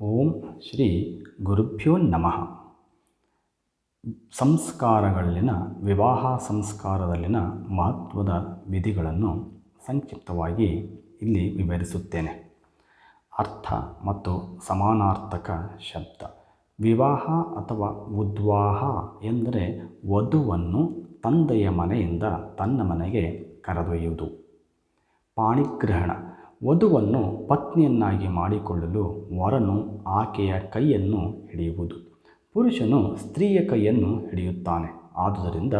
ಓಂ ಶ್ರೀ ಗುರುಭ್ಯೋ ನಮಃ. ಸಂಸ್ಕಾರಗಳಲ್ಲಿನ ವಿವಾಹ ಸಂಸ್ಕಾರದಲ್ಲಿನ ಮಹತ್ವದ ವಿಧಿಗಳನ್ನು ಸಂಕ್ಷಿಪ್ತವಾಗಿ ಇಲ್ಲಿ ವಿವರಿಸುತ್ತೇನೆ. ಅರ್ಥ ಮತ್ತು ಸಮಾನಾರ್ಥಕ ಶಬ್ದ. ವಿವಾಹ ಅಥವಾ ಉದ್ವಾಹ ಎಂದರೆ ವಧುವನ್ನು ತಂದೆಯ ಮನೆಯಿಂದ ತನ್ನ ಮನೆಗೆ ಕರೆದೊಯ್ಯುವುದು. ಪಾಣಿಗ್ರಹಣ. ವಧುವನ್ನು ಪತ್ನಿಯನ್ನಾಗಿ ಮಾಡಿಕೊಳ್ಳಲು ವರನು ಆಕೆಯ ಕೈಯನ್ನು ಹಿಡಿಯುವುದು. ಪುರುಷನು ಸ್ತ್ರೀಯ ಕೈಯನ್ನು ಹಿಡಿಯುತ್ತಾನೆ. ಆದುದರಿಂದ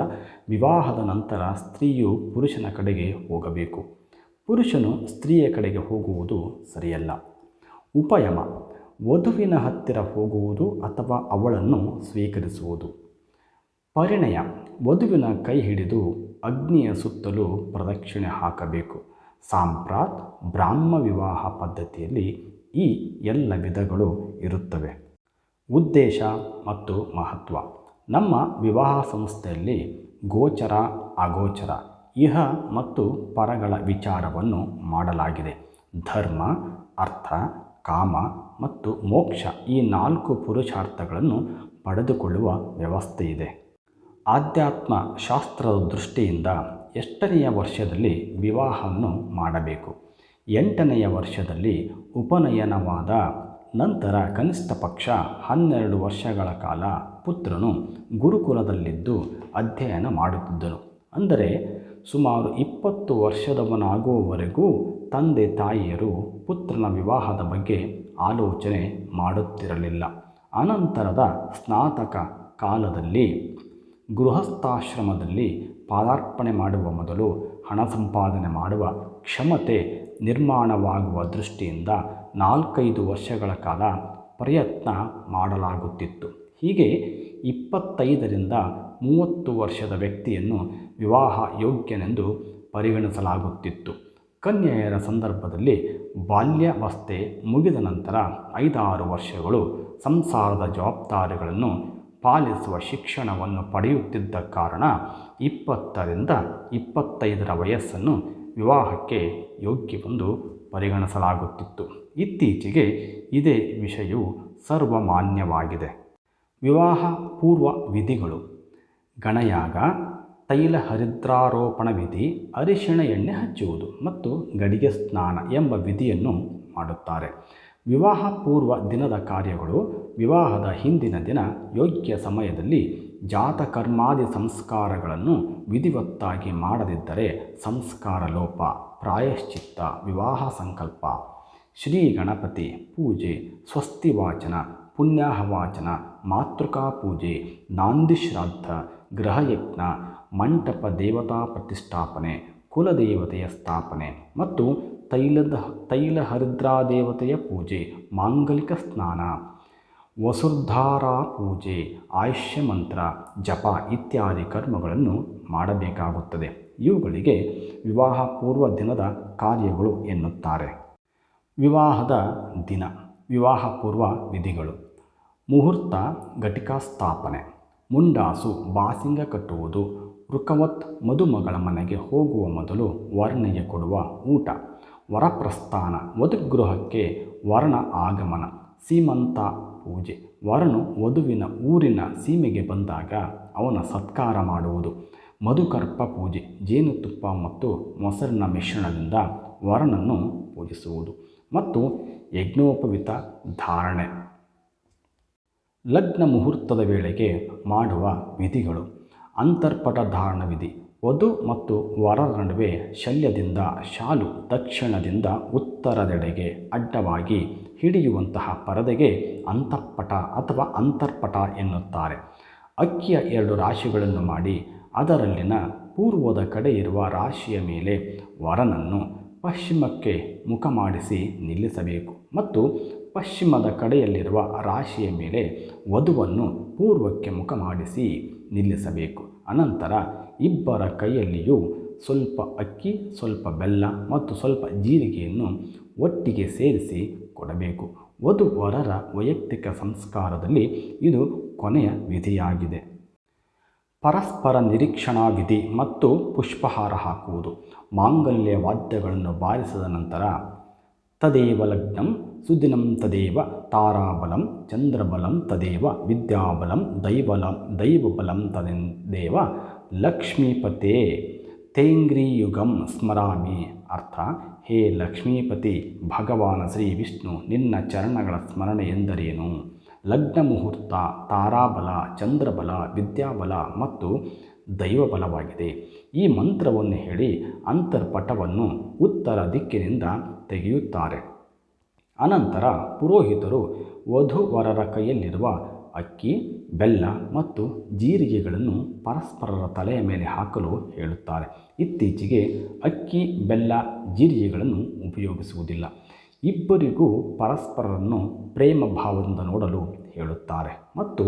ವಿವಾಹದ ನಂತರ ಸ್ತ್ರೀಯು ಪುರುಷನ ಕಡೆಗೆ ಹೋಗಬೇಕು. ಪುರುಷನು ಸ್ತ್ರೀಯ ಕಡೆಗೆ ಹೋಗುವುದು ಸರಿಯಲ್ಲ. ಉಪಯಮ. ವಧುವಿನ ಹತ್ತಿರ ಹೋಗುವುದು ಅಥವಾ ಅವಳನ್ನು ಸ್ವೀಕರಿಸುವುದು. ಪರಿಣಯ. ವಧುವಿನ ಕೈ ಹಿಡಿದು ಅಗ್ನಿಯ ಸುತ್ತಲೂ ಪ್ರದಕ್ಷಿಣೆ ಹಾಕಬೇಕು. ಸಾಂಪ್ರಾತ್ ಬ್ರಾಹ್ಮ ವಿವಾಹ ಪದ್ಧತಿಯಲ್ಲಿ ಈ ಎಲ್ಲ ವಿಧಗಳು ಇರುತ್ತವೆ. ಉದ್ದೇಶ ಮತ್ತು ಮಹತ್ವ. ನಮ್ಮ ವಿವಾಹ ಸಂಸ್ಥೆಯಲ್ಲಿ ಗೋಚರ, ಅಗೋಚರ, ಇಹ ಮತ್ತು ಪರಗಳ ವಿಚಾರವನ್ನು ಮಾಡಲಾಗಿದೆ. ಧರ್ಮ, ಅರ್ಥ, ಕಾಮ ಮತ್ತು ಮೋಕ್ಷ ಈ ನಾಲ್ಕು ಪುರುಷಾರ್ಥಗಳನ್ನು ಪಡೆದುಕೊಳ್ಳುವ ವ್ಯವಸ್ಥೆ ಇದೆ ಆಧ್ಯಾತ್ಮ ಶಾಸ್ತ್ರದ ದೃಷ್ಟಿಯಿಂದ ಎಷ್ಟನೆಯ ವರ್ಷದಲ್ಲಿ ವಿವಾಹವನ್ನು ಮಾಡಬೇಕು? ಎಂಟನೆಯ ವರ್ಷದಲ್ಲಿ ಉಪನಯನವಾದ ನಂತರ ಕನಿಷ್ಠ ಪಕ್ಷ ಹನ್ನೆರಡು ವರ್ಷಗಳ ಕಾಲ ಪುತ್ರನು ಗುರುಕುಲದಲ್ಲಿದ್ದು ಅಧ್ಯಯನ ಮಾಡುತ್ತಿದ್ದನು. ಅಂದರೆ ಸುಮಾರು ಇಪ್ಪತ್ತು ವರ್ಷದವನಾಗುವವರೆಗೂ ತಂದೆ ತಾಯಿಯರು ಪುತ್ರನ ವಿವಾಹದ ಬಗ್ಗೆ ಆಲೋಚನೆ ಮಾಡುತ್ತಿರಲಿಲ್ಲ. ಅನಂತರದ ಸ್ನಾತಕ ಕಾಲದಲ್ಲಿ ಗೃಹಸ್ಥಾಶ್ರಮದಲ್ಲಿ ಪಾದಾರ್ಪಣೆ ಮಾಡುವ ಮೊದಲು ಹಣ ಸಂಪಾದನೆ ಮಾಡುವ ಕ್ಷಮತೆ ನಿರ್ಮಾಣವಾಗುವ ದೃಷ್ಟಿಯಿಂದ ನಾಲ್ಕೈದು ವರ್ಷಗಳ ಕಾಲ ಪ್ರಯತ್ನ ಮಾಡಲಾಗುತ್ತಿತ್ತು. ಹೀಗೆ ಇಪ್ಪತ್ತೈದರಿಂದ ಮೂವತ್ತು ವರ್ಷದ ವ್ಯಕ್ತಿಯನ್ನು ವಿವಾಹ ಯೋಗ್ಯನೆಂದು ಪರಿಗಣಿಸಲಾಗುತ್ತಿತ್ತು. ಕನ್ಯೆಯರ ಸಂದರ್ಭದಲ್ಲಿ ಬಾಲ್ಯಾವಸ್ಥೆ ಮುಗಿದ ನಂತರ ಐದಾರು ವರ್ಷಗಳು ಸಂಸಾರದ ಜವಾಬ್ದಾರಿಗಳನ್ನು ಪಾಲಿಸುವ ಶಿಕ್ಷಣವನ್ನು ಪಡೆಯುತ್ತಿದ್ದ ಕಾರಣ ಇಪ್ಪತ್ತರಿಂದ ಇಪ್ಪತ್ತೈದರ ವಯಸ್ಸನ್ನು ವಿವಾಹಕ್ಕೆ ಯೋಗ್ಯವೆಂದು ಪರಿಗಣಿಸಲಾಗುತ್ತಿತ್ತು. ಇತ್ತೀಚೆಗೆ ಇದೇ ವಿಷಯವು ಸರ್ವಮಾನ್ಯವಾಗಿದೆ. ವಿವಾಹ ಪೂರ್ವ ವಿಧಿಗಳು. ಗಣಯಾಗ ತೈಲ ಹರಿದ್ರಾರೋಪಣ ವಿಧಿ, ಅರಿಶಿಣ ಎಣ್ಣೆ ಹಚ್ಚುವುದು ಮತ್ತು ಗಡಿಗೆ ಸ್ನಾನ ಎಂಬ ವಿಧಿಯನ್ನು ಮಾಡುತ್ತಾರೆ. ವಿವಾಹ ಪೂರ್ವ ದಿನದ ಕಾರ್ಯಗಳು ವಿವಾಹದ ಹಿಂದಿನ ದಿನ ಯೋಗ್ಯ ಸಮಯದಲ್ಲಿ ಜಾತಕರ್ಮಾದಿ ಸಂಸ್ಕಾರಗಳನ್ನು ವಿಧಿವತ್ತಾಗಿ ಮಾಡದಿದ್ದರೆ ಸಂಸ್ಕಾರ ಲೋಪ, ಪ್ರಾಯಶ್ಚಿತ್ತ, ವಿವಾಹ ಸಂಕಲ್ಪ ಶ್ರೀ ಗಣಪತಿ ಪೂಜೆ, ಸ್ವಸ್ತಿ ವಾಚನ ಪುಣ್ಯಾಹವಾಚನ ಮಾತೃಕಾ ಪೂಜೆ, ನಾಂದಿ ಶ್ರಾದ್ದ ಗೃಹಯಜ್ಞ, ಮಂಟಪ ದೇವತಾ ಪ್ರತಿಷ್ಠಾಪನೆ, ಕುಲದೇವತೆಯ ಸ್ಥಾಪನೆ ಮತ್ತು ತೈಲದ, ತೈಲ ಹರಿದ್ರಾದೇವತೆಯ ಪೂಜೆ, ಮಾಂಗಲಿಕ ಸ್ನಾನ, ವಸುರ್ಧಾರಾ ಪೂಜೆ, ಆಯುಷ್ಯ ಮಂತ್ರ, ಜಪ ಇತ್ಯಾದಿ ಕರ್ಮಗಳನ್ನು ಮಾಡಬೇಕಾಗುತ್ತದೆ. ಇವುಗಳಿಗೆ ವಿವಾಹ ಪೂರ್ವ ದಿನದ ಕಾರ್ಯಗಳು ಎನ್ನುತ್ತಾರೆ. ವಿವಾಹದ ದಿನ, ವಿವಾಹ ಪೂರ್ವ ವಿಧಿಗಳು. ಮುಹೂರ್ತ ಘಟಿಕಾ ಸ್ಥಾಪನೆ ಮುಂಡಾಸು, ಬಾಸಿಂಗ ಕಟ್ಟುವುದು, ರುಕವತ್ ಮದುಮಗಳ ಮನೆಗೆ ಹೋಗುವ ಮೊದಲು ವರ್ಣೆಗೆ ಕೊಡುವ ಊಟ. ವರಪ್ರಸ್ಥಾನ, ವಧುಗೃಹಕ್ಕೆ ವರ್ಣ ಆಗಮನ, ಸೀಮಂತ ಪೂಜೆ. ವರನು ವಧುವಿನ ಊರಿನ ಸೀಮೆಗೆ ಬಂದಾಗ ಅವನ ಸತ್ಕಾರ ಮಾಡುವುದು. ಮಧುಕರ್ಪ ಪೂಜೆ, ಜೇನುತುಪ್ಪ ಮತ್ತು ಮೊಸರಿನ ಮಿಶ್ರಣದಿಂದ ವರನನ್ನು ಪೂಜಿಸುವುದು. ಮತ್ತು ಯಜ್ಞೋಪವಿತ ಧಾರಣೆ. ಲಗ್ನ ಮುಹೂರ್ತದ ವೇಳೆಗೆ ಮಾಡುವ ವಿಧಿಗಳು. ಅಂತರ್ಪಟ ಧಾರಣ ವಿಧಿ ವಧು ಮತ್ತು ವರರ ನಡುವೆ ಶಲ್ಯದಿಂದ ಶಾಲು ದಕ್ಷಿಣದಿಂದ ಉತ್ತರದೆಡೆಗೆ ಅಡ್ಡವಾಗಿ ಹಿಡಿಯುವಂತಹ ಪರದೆಗೆ ಅಂತಃಪಟ ಅಥವಾ ಅಂತರ್ಪಟ ಎನ್ನುತ್ತಾರೆ. ಅಕ್ಕಿಯ ಎರಡು ರಾಶಿಗಳನ್ನು ಮಾಡಿ ಅದರಲ್ಲಿನ ಪೂರ್ವದ ಕಡೆ ಇರುವ ರಾಶಿಯ ಮೇಲೆ ವರನನ್ನು ಪಶ್ಚಿಮಕ್ಕೆ ಮುಖ ಮಾಡಿಸಿ ನಿಲ್ಲಿಸಬೇಕು ಮತ್ತು ಪಶ್ಚಿಮದ ಕಡೆಯಲ್ಲಿರುವ ರಾಶಿಯ ಮೇಲೆ ವಧುವನ್ನು ಪೂರ್ವಕ್ಕೆ ಮುಖ ಮಾಡಿಸಿ ನಿಲ್ಲಿಸಬೇಕು. ಅನಂತರ ಇಬ್ಬರ ಕೈಯಲ್ಲಿಯೂ ಸ್ವಲ್ಪ ಅಕ್ಕಿ, ಸ್ವಲ್ಪ ಬೆಲ್ಲ ಮತ್ತು ಸ್ವಲ್ಪ ಜೀರಿಗೆಯನ್ನು ಒಟ್ಟಿಗೆ ಸೇರಿಸಿ ಕೊಡಬೇಕು. ವಧು ವರರ ವೈಯಕ್ತಿಕ ಸಂಸ್ಕಾರದಲ್ಲಿ ಇದು ಕೊನೆಯ ವಿಧಿಯಾಗಿದೆ. ಪರಸ್ಪರ ನಿರೀಕ್ಷಣಾ ವಿಧಿ ಮತ್ತು ಪುಷ್ಪಹಾರ ಹಾಕುವುದು. ಮಾಂಗಲ್ಯ ವಾದ್ಯಗಳನ್ನು ಬಾರಿಸಿದ ನಂತರ ತದೇವ ಲಗ್ನಂ ಸುದಿನಂ ತದೇವ ತಾರಾಬಲಂ ಚಂದ್ರಬಲಂ ತದೇವ ವಿದ್ಯಾಬಲಂ ದೈವಲಂ ದೈವಬಲಂ ತದೇವ ಲಕ್ಷ್ಮೀಪತೆ ತೇಂಗ್ರಿಯುಗಂ ಸ್ಮರಾಮಿ. ಅರ್ಥ, ಹೇ ಲಕ್ಷ್ಮೀಪತಿ, ಭಗವಾನ ಶ್ರೀ ವಿಷ್ಣು, ನಿನ್ನ ಚರಣಗಳ ಸ್ಮರಣೆ ಎಂದರೇನು? ಲಗ್ನ ಮುಹೂರ್ತ ತಾರಾಬಲ, ಚಂದ್ರಬಲ, ವಿದ್ಯಾಬಲ ಮತ್ತು ದೈವಬಲವಾಗಿದೆ. ಈ ಮಂತ್ರವನ್ನು ಹೇಳಿ ಅಂತರ್ಪಟವನ್ನು ಉತ್ತರ ದಿಕ್ಕಿನಿಂದ ತೆಗೆಯುತ್ತಾರೆ. ಅನಂತರ ಪುರೋಹಿತರು ವಧುವರರ ಕೈಯಲ್ಲಿರುವ ಅಕ್ಕಿ ಬೆಲ್ಲ ಮತ್ತು ಜೀರಿಗೆಗಳನ್ನು ಪರಸ್ಪರರ ತಲೆಯ ಮೇಲೆ ಹಾಕಲು ಹೇಳುತ್ತಾರೆ. ಇತ್ತೀಚೆಗೆ ಅಕ್ಕಿ, ಬೆಲ್ಲ, ಜೀರಿಗೆಗಳನ್ನು ಉಪಯೋಗಿಸುವುದಿಲ್ಲ. ಇಬ್ಬರಿಗೂ ಪರಸ್ಪರರನ್ನು ಪ್ರೇಮ ಭಾವದಿಂದ ನೋಡಲು ಹೇಳುತ್ತಾರೆ ಮತ್ತು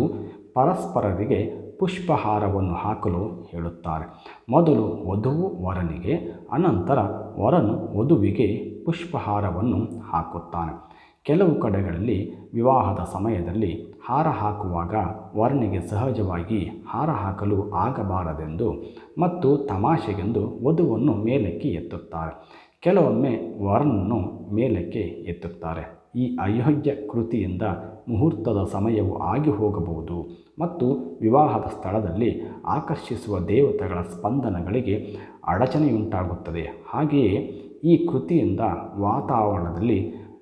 ಪರಸ್ಪರರಿಗೆ ಪುಷ್ಪಹಾರವನ್ನು ಹಾಕಲು ಹೇಳುತ್ತಾರೆ. ಮೊದಲು ವಧುವು ವರನಿಗೆ, ಅನಂತರ ವರನು ವಧುವಿಗೆ ಪುಷ್ಪಹಾರವನ್ನು ಹಾಕುತ್ತಾನೆ. ಕೆಲವು ಕಡೆಗಳಲ್ಲಿ ವಿವಾಹದ ಸಮಯದಲ್ಲಿ ಹಾರ ಹಾಕುವಾಗ ವರನಿಗೆ ಸಹಜವಾಗಿ ಹಾರ ಹಾಕಲು ಆಗಬಾರದೆಂದು ಮತ್ತು ತಮಾಷೆಗೆಂದು ವಧುವನ್ನು ಮೇಲಕ್ಕೆ ಎತ್ತುತ್ತಾರೆ. ಕೆಲವೊಮ್ಮೆ ವರನನ್ನು ಮೇಲಕ್ಕೆ ಎತ್ತುತ್ತಾರೆ. ಈ ಅಯೋಗ್ಯ ಕೃತಿಯಿಂದ ಮುಹೂರ್ತದ ಸಮಯವು ಆಗಿ ಹೋಗಬಹುದು ಮತ್ತು ವಿವಾಹದ ಸ್ಥಳದಲ್ಲಿ ಆಕರ್ಷಿಸುವ ದೇವತೆಗಳ ಸ್ಪಂದನಗಳಿಗೆ ಅಡಚಣೆಯುಂಟಾಗುತ್ತದೆ. ಹಾಗೆಯೇ ಈ ಕೃತಿಯಿಂದ ವಾತಾವರಣದಲ್ಲಿ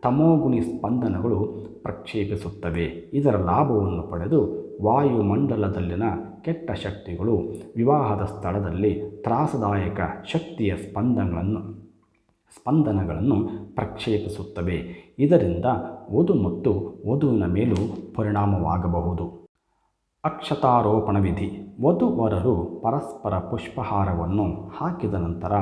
ತಮೋಗುಣಿ ಸ್ಪಂದನಗಳು ಪ್ರಕ್ಷೇಪಿಸುತ್ತವೆ. ಇದರ ಲಾಭವನ್ನು ಪಡೆದು ವಾಯುಮಂಡಲದಲ್ಲಿನ ಕೆಟ್ಟ ಶಕ್ತಿಗಳು ವಿವಾಹದ ಸ್ಥಳದಲ್ಲಿ ತ್ರಾಸದಾಯಕ ಶಕ್ತಿಯ ಸ್ಪಂದನಗಳನ್ನು ಸ್ಪಂದನಗಳನ್ನು ಪ್ರಕ್ಷೇಪಿಸುತ್ತವೆ. ಇದರಿಂದ ವಧು ಮತ್ತು ವಧುವಿನ ಮೇಲೂ ಪರಿಣಾಮವಾಗಬಹುದು. ಅಕ್ಷತಾರೋಪಣ ವಿಧಿ. ವಧುವರರು ಪರಸ್ಪರ ಪುಷ್ಪಹಾರವನ್ನು ಹಾಕಿದ ನಂತರ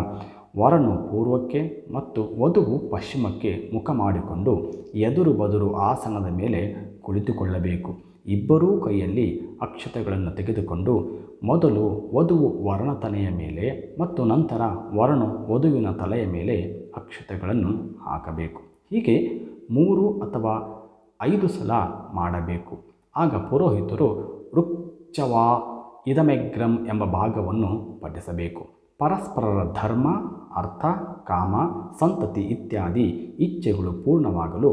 ವರನು ಪೂರ್ವಕ್ಕೆ ಮತ್ತು ವಧುವು ಪಶ್ಚಿಮಕ್ಕೆ ಮುಖ ಮಾಡಿಕೊಂಡು ಎದುರು ಬದುರು ಆಸನದ ಮೇಲೆ ಕುಳಿತುಕೊಳ್ಳಬೇಕು. ಇಬ್ಬರೂ ಕೈಯಲ್ಲಿ ಅಕ್ಷತೆಗಳನ್ನು ತೆಗೆದುಕೊಂಡು ಮೊದಲು ವಧುವು ವರನ ತಲೆಯ ಮೇಲೆ ಮತ್ತು ನಂತರ ವರನು ವಧುವಿನ ತಲೆಯ ಮೇಲೆ ಅಕ್ಷತೆಗಳನ್ನು ಹಾಕಬೇಕು. ಹೀಗೆ ಮೂರು ಅಥವಾ ಐದು ಸಲ ಮಾಡಬೇಕು. ಆಗ ಪುರೋಹಿತರು ರುಕ್ಚವಾ ಇದಮೆಗ್ರಂ ಎಂಬ ಭಾಗವನ್ನು ಪಠಿಸಬೇಕು. ಪರಸ್ಪರರ ಧರ್ಮ ಅರ್ಥ, ಕಾಮ, ಸಂತತಿ ಇತ್ಯಾದಿ ಇಚ್ಛೆಗಳು ಪೂರ್ಣವಾಗಲು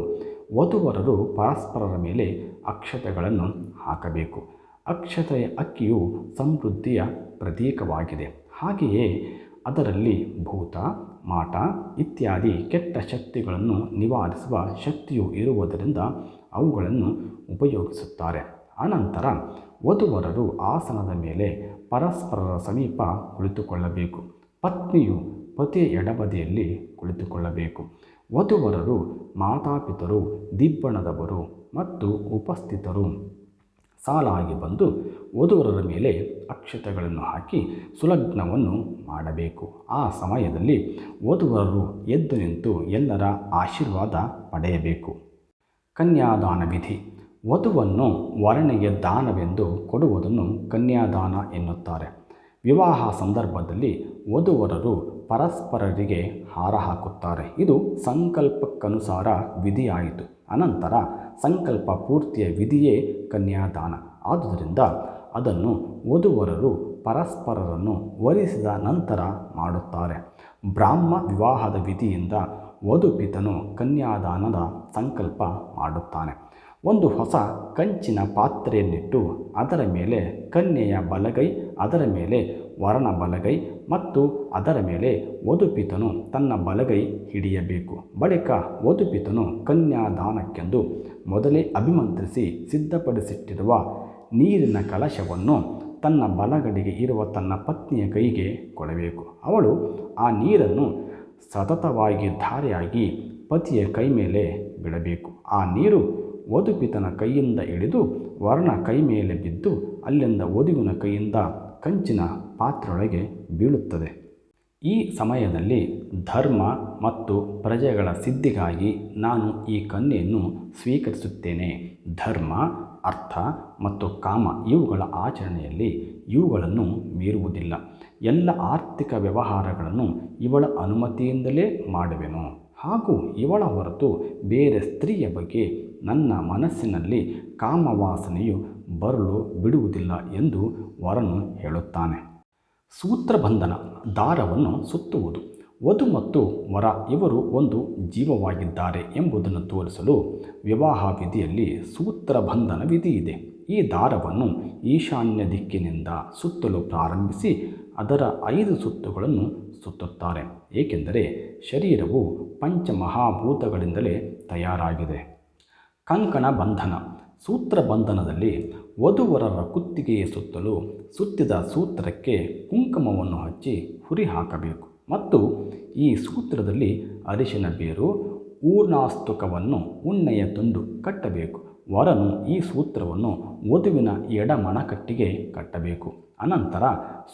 ವಧುವರರು ಪರಸ್ಪರರ ಮೇಲೆ ಅಕ್ಷತೆಗಳನ್ನು ಹಾಕಬೇಕು. ಅಕ್ಷತೆಯ ಅಕ್ಕಿಯು ಸಮೃದ್ಧಿಯ ಪ್ರತೀಕವಾಗಿದೆ. ಹಾಗೆಯೇ ಅದರಲ್ಲಿ ಭೂತ, ಮಾಟ ಇತ್ಯಾದಿ ಕೆಟ್ಟ ಶಕ್ತಿಗಳನ್ನು ನಿವಾರಿಸುವ ಶಕ್ತಿಯು ಇರುವುದರಿಂದ ಅವುಗಳನ್ನು ಉಪಯೋಗಿಸುತ್ತಾರೆ. ಅನಂತರ ವಧುವರರು ಆಸನದ ಮೇಲೆ ಪರಸ್ಪರರ ಸಮೀಪ ಕುಳಿತುಕೊಳ್ಳಬೇಕು. ಪತ್ನಿಯು ಪತಿಯ ಎಡಬದಿಯಲ್ಲಿ ಕುಳಿತುಕೊಳ್ಳಬೇಕು. ವಧುವರರು, ಮಾತಾಪಿತರು, ದಿಬ್ಬಣದವರು ಮತ್ತು ಉಪಸ್ಥಿತರು. ಸಾಲಾಗಿ ಬಂದು ವಧುವರರ ಮೇಲೆ ಅಕ್ಷತೆಗಳನ್ನು ಹಾಕಿ ಸುಲಗ್ನವನ್ನು ಮಾಡಬೇಕು. ಆ ಸಮಯದಲ್ಲಿ ವಧುವರರು ಎದ್ದು ನಿಂತು ಎಲ್ಲರ ಆಶೀರ್ವಾದ ಪಡೆಯಬೇಕು. ಕನ್ಯಾದಾನ ವಿಧಿ. ವಧುವನ್ನು ವರನಿಗೆ ದಾನವೆಂದು ಕೊಡುವುದನ್ನು ಕನ್ಯಾದಾನ ಎನ್ನುತ್ತಾರೆ. ವಿವಾಹ ಸಂದರ್ಭದಲ್ಲಿ ವಧುವರರು ಪರಸ್ಪರರಿಗೆ ಹಾರ ಹಾಕುತ್ತಾರೆ. ಇದು ಸಂಕಲ್ಪಕ್ಕನುಸಾರ ವಿಧಿಯಾಯಿತು. ಅನಂತರ ಸಂಕಲ್ಪ ಪೂರ್ತಿಯ ವಿಧಿಯೇ ಕನ್ಯಾದಾನ. ಆದುದರಿಂದ ಅದನ್ನು ವಧುವರರು ಪರಸ್ಪರರನ್ನು ವರಿಸಿದ ನಂತರ ಮಾಡುತ್ತಾರೆ. ಬ್ರಾಹ್ಮ ವಿವಾಹದ ವಿಧಿಯಿಂದ ವಧುಪಿತನು ಕನ್ಯಾದಾನದ ಸಂಕಲ್ಪ ಮಾಡುತ್ತಾನೆ. ಒಂದು ಹೊಸ ಕಂಚಿನ ಪಾತ್ರೆಯನ್ನಿಟ್ಟು ಅದರ ಮೇಲೆ ಕನ್ಯೆಯ ಬಲಗೈ ಅದರ ಮೇಲೆ ವರನ ಬಲಗೈ ಮತ್ತು ಅದರ ಮೇಲೆ ವಧುಪಿತನು ತನ್ನ ಬಲಗೈ ಹಿಡಿಯಬೇಕು. ಬಳಿಕ ವಧುಪಿತನು ಕನ್ಯಾದಾನಕ್ಕೆಂದು ಮೊದಲೇ ಅಭಿಮಂತ್ರಿಸಿ ಸಿದ್ಧಪಡಿಸಿಟ್ಟಿರುವ ನೀರಿನ ಕಲಶವನ್ನು ತನ್ನ ಬಲಗಡೆಗೆ ಇರುವ ತನ್ನ ಪತ್ನಿಯ ಕೈಗೆ ಕೊಡಬೇಕು. ಅವಳು ಆ ನೀರನ್ನು ಸತತವಾಗಿ ಧಾರೆಯಾಗಿ ಪತಿಯ ಕೈ ಮೇಲೆ ಬಿಡಬೇಕು. ಆ ನೀರು ವಧುಪಿತನ ಕೈಯಿಂದ ಇಳಿದು ವರ್ಣ ಕೈ ಮೇಲೆ ಬಿದ್ದು ಅಲ್ಲಿಂದ ವಧುವಿನ ಕೈಯಿಂದ ಕಂಚಿನ ಪಾತ್ರೊಳಗೆ ಬೀಳುತ್ತದೆ. ಈ ಸಮಯದಲ್ಲಿ ಧರ್ಮ ಮತ್ತು ಪ್ರಜೆಗಳ ಸಿದ್ಧಿಗಾಗಿ ನಾನು ಈ ಕನ್ಯೆಯನ್ನು ಸ್ವೀಕರಿಸುತ್ತೇನೆ. ಧರ್ಮ, ಅರ್ಥ ಮತ್ತು ಕಾಮ ಇವುಗಳ ಆಚರಣೆಯಲ್ಲಿ ಇವುಗಳನ್ನು ಮೀರುವುದಿಲ್ಲ. ಎಲ್ಲ ಆರ್ಥಿಕ ವ್ಯವಹಾರಗಳನ್ನು ಇವಳ ಅನುಮತಿಯಿಂದಲೇ ಮಾಡುವೆನು. ಹಾಗೂ ಇವಳ ಹೊರತು ಬೇರೆ ಸ್ತ್ರೀಯ ಬಗ್ಗೆ ನನ್ನ ಮನಸ್ಸಿನಲ್ಲಿ ಕಾಮವಾಸನೆಯು ಬರಲು ಬಿಡುವುದಿಲ್ಲ ಎಂದು ವರನು ಹೇಳುತ್ತಾನೆ. ಸೂತ್ರಬಂಧನ ದಾರವನ್ನು ಸುತ್ತುವುದು. ವಧು ಮತ್ತು ವರ ಇವರು ಒಂದು ಜೀವವಾಗಿದ್ದಾರೆ ಎಂಬುದನ್ನು ತೋರಿಸಲು ವಿವಾಹ ವಿಧಿಯಲ್ಲಿ ಸೂತ್ರಬಂಧನ ವಿಧಿ ಇದೆ ಈ ದಾರವನ್ನು ಈಶಾನ್ಯ ದಿಕ್ಕಿನಿಂದ ಸುತ್ತಲು ಪ್ರಾರಂಭಿಸಿ ಅದರ ಐದು ಸುತ್ತುಗಳನ್ನು ಸುತ್ತುತ್ತಾರೆ. ಏಕೆಂದರೆ ಶರೀರವು ಪಂಚಮಹಾಭೂತಗಳಿಂದಲೇ ತಯಾರಾಗಿದೆ. ಕಂಕಣ ಬಂಧನ ಸೂತ್ರ ಬಂಧನದಲ್ಲಿ ವಧುವರರ ಕುತ್ತಿಗೆಯ ಸುತ್ತಲೂ ಸುತ್ತಿದ ಸೂತ್ರಕ್ಕೆ ಕುಂಕುಮವನ್ನು ಹಚ್ಚಿ ಹುರಿ ಹಾಕಬೇಕು ಮತ್ತು ಈ ಸೂತ್ರದಲ್ಲಿ ಅರಿಶಿನ ಬೇರು, ಊರ್ಣಾಸ್ತುಕವನ್ನು ಉಣ್ಣೆಯ ತುಂಡು ಕಟ್ಟಬೇಕು. ವರನು ಈ ಸೂತ್ರವನ್ನು ವಧುವಿನ ಎಡಮಣಕಟ್ಟಿಗೆ ಕಟ್ಟಬೇಕು. ಅನಂತರ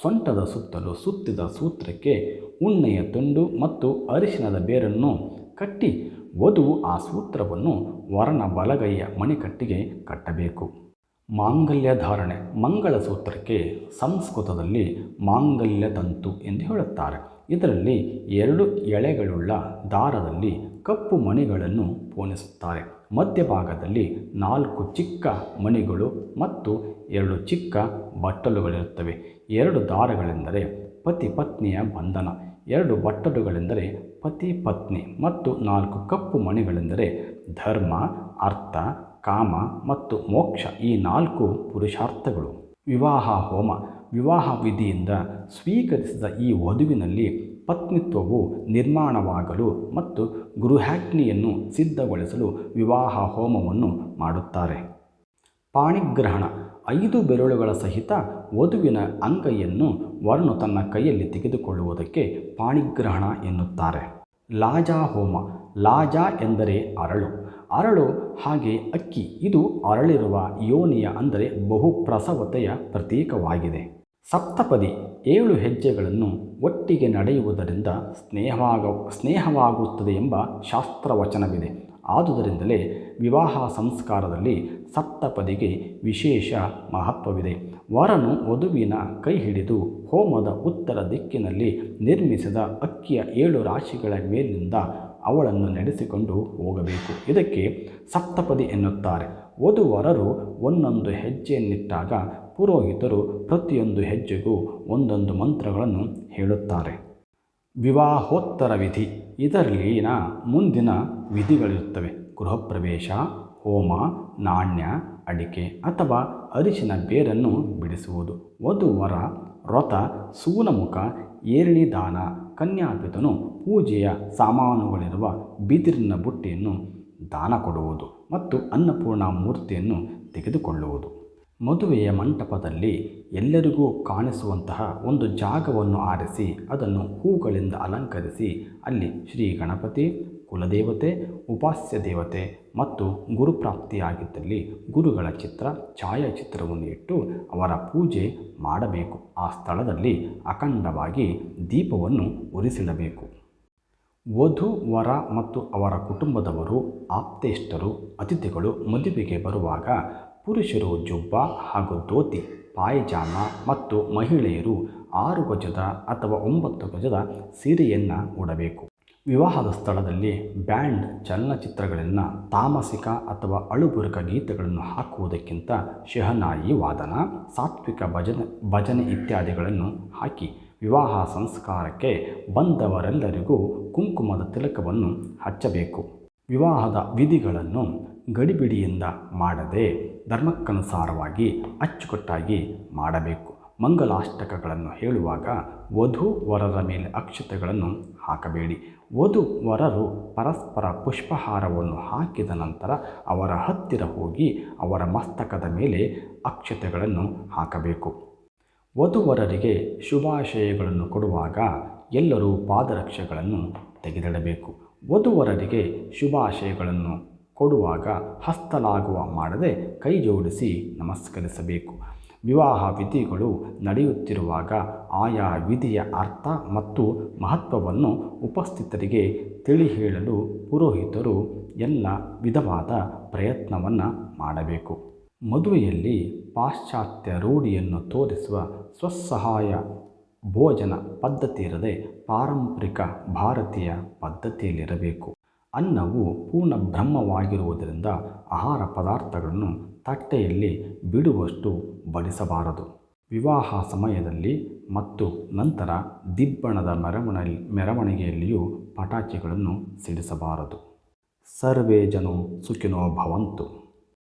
ಸೊಂಟದ ಸುತ್ತಲೂ ಸುತ್ತಿದ ಸೂತ್ರಕ್ಕೆ ಉಣ್ಣೆಯ ತುಂಡು ಮತ್ತು ಅರಿಶಿನದ ಬೇರನ್ನು ಕಟ್ಟಿ ವಧು ಆ ಸೂತ್ರವನ್ನು ವರನ ಬಲಗೈಯ ಮಣಿಕಟ್ಟಿಗೆ ಕಟ್ಟಬೇಕು. ಮಾಂಗಲ್ಯ ಧಾರಣೆ ಮಂಗಳಸೂತ್ರಕ್ಕೆ ಸಂಸ್ಕೃತದಲ್ಲಿ ಮಾಂಗಲ್ಯ ತಂತು ಎಂದು ಹೇಳುತ್ತಾರೆ. ಇದರಲ್ಲಿ ಎರಡು ಎಳೆಗಳುಳ್ಳ ದಾರದಲ್ಲಿ ಕಪ್ಪು ಮಣಿಗಳನ್ನು ಪೋಣಿಸುತ್ತಾರೆ. ಮಧ್ಯಭಾಗದಲ್ಲಿ ನಾಲ್ಕು ಚಿಕ್ಕ ಮಣಿಗಳು ಮತ್ತು ಎರಡು ಚಿಕ್ಕ ಬಟ್ಟಲುಗಳಿರುತ್ತವೆ. ಎರಡು ದಾರಗಳೆಂದರೆ ಪತಿ ಪತ್ನಿಯ ಬಂಧನ, ಎರಡು ಬಟ್ಟಲುಗಳೆಂದರೆ ಪತಿ ಪತ್ನಿ ಮತ್ತು ನಾಲ್ಕು ಕಪ್ಪು ಮಣಿಗಳೆಂದರೆ ಧರ್ಮ, ಅರ್ಥ ಕಾಮ ಮತ್ತು ಮೋಕ್ಷ ಈ ನಾಲ್ಕು ಪುರುಷಾರ್ಥಗಳು. ವಿವಾಹ ಹೋಮ. ವಿವಾಹ ವಿಧಿಯಿಂದ ಸ್ವೀಕರಿಸಿದ ಈ ವಧುವಿನಲ್ಲಿ ಪತ್ನಿತ್ವವು ನಿರ್ಮಾಣವಾಗಲು ಮತ್ತು ಗೃಹಾಗ್ನಿಯನ್ನು ಸಿದ್ಧಗೊಳಿಸಲು ವಿವಾಹ ಹೋಮವನ್ನು ಮಾಡುತ್ತಾರೆ. ಪಾಣಿಗ್ರಹಣ. ಐದು ಬೆರಳುಗಳ ಸಹಿತ ವಧುವಿನ ಅಂಗೈಯನ್ನು ವರ್ಣು ತನ್ನ ಕೈಯಲ್ಲಿ ತೆಗೆದುಕೊಳ್ಳುವುದಕ್ಕೆ ಪಾಣಿಗ್ರಹಣ ಎನ್ನುತ್ತಾರೆ. ಲಾಜಾ ಹೋಮ. ಲಾಜಾ ಎಂದರೆ ಅರಳು. ಅರಳು ಹಾಗೆ ಅಕ್ಕಿ. ಇದು ಅರಳಿರುವ ಯೋನಿಯ ಅಂದರೆ ಬಹುಪ್ರಸವತೆಯ ಪ್ರತೀಕವಾಗಿದೆ. ಸಪ್ತಪದಿ ಏಳು ಹೆಜ್ಜೆಗಳನ್ನು ಒಟ್ಟಿಗೆ ನಡೆಯುವುದರಿಂದ ಸ್ನೇಹವಾಗ, ಸ್ನೇಹವಾಗುತ್ತದೆ ಎಂಬ ಶಾಸ್ತ್ರವಚನವಿದೆ. ಆದುದರಿಂದಲೇ ವಿವಾಹ ಸಂಸ್ಕಾರದಲ್ಲಿ ಸಪ್ತಪದಿಗೆ ವಿಶೇಷ ಮಹತ್ವವಿದೆ. ವರನು ವಧುವಿನ ಕೈ ಹಿಡಿದು ಹೋಮದ ಉತ್ತರ ದಿಕ್ಕಿನಲ್ಲಿ ನಿರ್ಮಿಸಿದ ಅಕ್ಕಿಯ ಏಳು ರಾಶಿಗಳ ಮೇಲಿನಿಂದ ಅವಳನ್ನು ನಡೆಸಿಕೊಂಡು ಹೋಗಬೇಕು. ಇದಕ್ಕೆ ಸಪ್ತಪದಿ ಎನ್ನುತ್ತಾರೆ. ವಧುವರರು ಒಂದೊಂದು ಹೆಜ್ಜೆಯನ್ನಿಟ್ಟಾಗ ಪುರೋಹಿತರು ಪ್ರತಿಯೊಂದು ಹೆಜ್ಜೆಗೂ ಒಂದೊಂದು ಮಂತ್ರಗಳನ್ನು ಹೇಳುತ್ತಾರೆ. ವಿವಾಹೋತ್ತರ ವಿಧಿ. ಇದರಲ್ಲಿನ ಮುಂದಿನ ವಿಧಿಗಳಿರುತ್ತವೆ. ಗೃಹಪ್ರವೇಶ, ಹೋಮ, ನಾಣ್ಯ, ಅಡಿಕೆ ಅಥವಾ ಅರಿಶಿನ ಬೇರನ್ನು ಬಿಡಿಸುವುದು. ವಧುವರ ವ್ರತ ಸೂನಮುಖ ಏರಿಳಿ ದಾನ ಕನ್ಯಾಪಿತನು ಪೂಜೆಯ ಸಾಮಾನುಗಳಿರುವ ಬಿದಿರಿನ ಬುಟ್ಟಿಯನ್ನು ದಾನ ಕೊಡುವುದು ಮತ್ತು ಅನ್ನಪೂರ್ಣ ಮೂರ್ತಿಯನ್ನು ತೆಗೆದುಕೊಳ್ಳುವುದು. ಮದುವೆಯ ಮಂಟಪದಲ್ಲಿ ಎಲ್ಲರಿಗೂ ಕಾಣಿಸುವಂತಹ ಒಂದು ಜಾಗವನ್ನು ಆರಿಸಿ ಅದನ್ನು ಹೂಗಳಿಂದ ಅಲಂಕರಿಸಿ ಅಲ್ಲಿ ಶ್ರೀ ಗಣಪತಿ ಕುಲದೇವತೆ, ಉಪಾಸ್ಯ ದೇವತೆ ಮತ್ತು ಗುರುಪ್ರಾಪ್ತಿಯಾಗಿದ್ದಲ್ಲಿ ಗುರುಗಳ ಚಿತ್ರ, ಛಾಯಾಚಿತ್ರವನ್ನು ಇಟ್ಟು ಅವರ ಪೂಜೆ ಮಾಡಬೇಕು. ಆ ಸ್ಥಳದಲ್ಲಿ ಅಖಂಡವಾಗಿ ದೀಪವನ್ನು ಉರಿಸಿಡಬೇಕು. ವಧು, ವರ ಮತ್ತು ಅವರ ಕುಟುಂಬದವರು, ಆಪ್ತೇಷ್ಟರು, ಅತಿಥಿಗಳು ಮದುವೆಗೆ ಬರುವಾಗ ಪುರುಷರು ಜುಬ್ಬ ಹಾಗೂ ಧೋತಿ, ಪಾಯಜಾಮ ಮತ್ತು ಮಹಿಳೆಯರು ಆರು ಗಜದ ಅಥವಾ ಒಂಬತ್ತು ಗಜದ ಸೀರೆಯನ್ನು ಉಡಬೇಕು. ವಿವಾಹದ ಸ್ಥಳದಲ್ಲಿ ಬ್ಯಾಂಡ್ ಚಲನಚಿತ್ರಗಳನ್ನು ತಾಮಸಿಕ ಅಥವಾ ಅಳುಬುರುಕ ಗೀತೆಗಳನ್ನು ಹಾಕುವುದಕ್ಕಿಂತ ಶಹನಾಯಿ ವಾದನ, ಸಾತ್ವಿಕ ಭಜನೆ ಭಜನೆ ಇತ್ಯಾದಿಗಳನ್ನು ಹಾಕಿ ವಿವಾಹ ಸಂಸ್ಕಾರಕ್ಕೆ ಬಂದವರೆಲ್ಲರಿಗೂ ಕುಂಕುಮದ ತಿಲಕವನ್ನು ಹಚ್ಚಬೇಕು. ವಿವಾಹದ ವಿಧಿಗಳನ್ನು ಗಡಿಬಿಡಿಯಿಂದ ಮಾಡದೆ ಧರ್ಮಕ್ಕನುಸಾರವಾಗಿ ಅಚ್ಚುಕಟ್ಟಾಗಿ ಮಾಡಬೇಕು. ಮಂಗಲಾಷ್ಟಕಗಳನ್ನು ಹೇಳುವಾಗ ವಧು ವರರ ಮೇಲೆ ಅಕ್ಷತೆಗಳನ್ನು ಹಾಕಬೇಡಿ. ವಧು ವರರು ಪರಸ್ಪರ ಪುಷ್ಪಹಾರವನ್ನು ಹಾಕಿದ ನಂತರ ಅವರ ಹತ್ತಿರ ಹೋಗಿ ಅವರ ಮಸ್ತಕದ ಮೇಲೆ ಅಕ್ಷತೆಗಳನ್ನು ಹಾಕಬೇಕು. ವಧುವರರಿಗೆ ಶುಭಾಶಯಗಳನ್ನು ಕೊಡುವಾಗ ಎಲ್ಲರೂ ಪಾದರಕ್ಷೆಗಳನ್ನು ತೆಗೆದಿಡಬೇಕು. ವಧುವರರಿಗೆ ಶುಭಾಶಯಗಳನ್ನು ಕೊಡುವಾಗ ಹಸ್ತಲಾಗುವ ಮಾಡದೆ ಕೈ ಜೋಡಿಸಿ ನಮಸ್ಕರಿಸಬೇಕು. ವಿವಾಹ ವಿಧಿಗಳು ನಡೆಯುತ್ತಿರುವಾಗ ಆಯಾ ವಿಧಿಯ ಅರ್ಥ ಮತ್ತು ಮಹತ್ವವನ್ನು ಉಪಸ್ಥಿತರಿಗೆ ತಿಳಿ ಹೇಳಲು ಪುರೋಹಿತರು ಎಲ್ಲ ವಿಧವಾದ ಪ್ರಯತ್ನವನ್ನು ಮಾಡಬೇಕು. ಮದುವೆಯಲ್ಲಿ ಪಾಶ್ಚಾತ್ಯ ರೂಢಿಯನ್ನು ತೋರಿಸುವ ಸ್ವಸಹಾಯ ಭೋಜನ ಪದ್ಧತಿ ಇರದೆ ಪಾರಂಪರಿಕ ಭಾರತೀಯ ಪದ್ಧತಿಯಲ್ಲಿರಬೇಕು. ಅನ್ನವು ಪೂರ್ಣ ಬ್ರಹ್ಮವಾಗಿರುವುದರಿಂದ ಆಹಾರ ಪದಾರ್ಥಗಳನ್ನು ತಟ್ಟೆಯಲ್ಲಿ ಬಿಡುವಷ್ಟು ಬಡಿಸಬಾರದು. ವಿವಾಹ ಸಮಯದಲ್ಲಿ ಮತ್ತು ನಂತರ ದಿಬ್ಬಣದ ಮೆರವಣ ಮೆರವಣಿಗೆಯಲ್ಲಿಯೂ ಪಟಾಕಿಗಳನ್ನು ಸಿಡಿಸಬಾರದು. ಸರ್ವೇ ಜನೋ ಸುಖಿನೋ ಭವಂತು.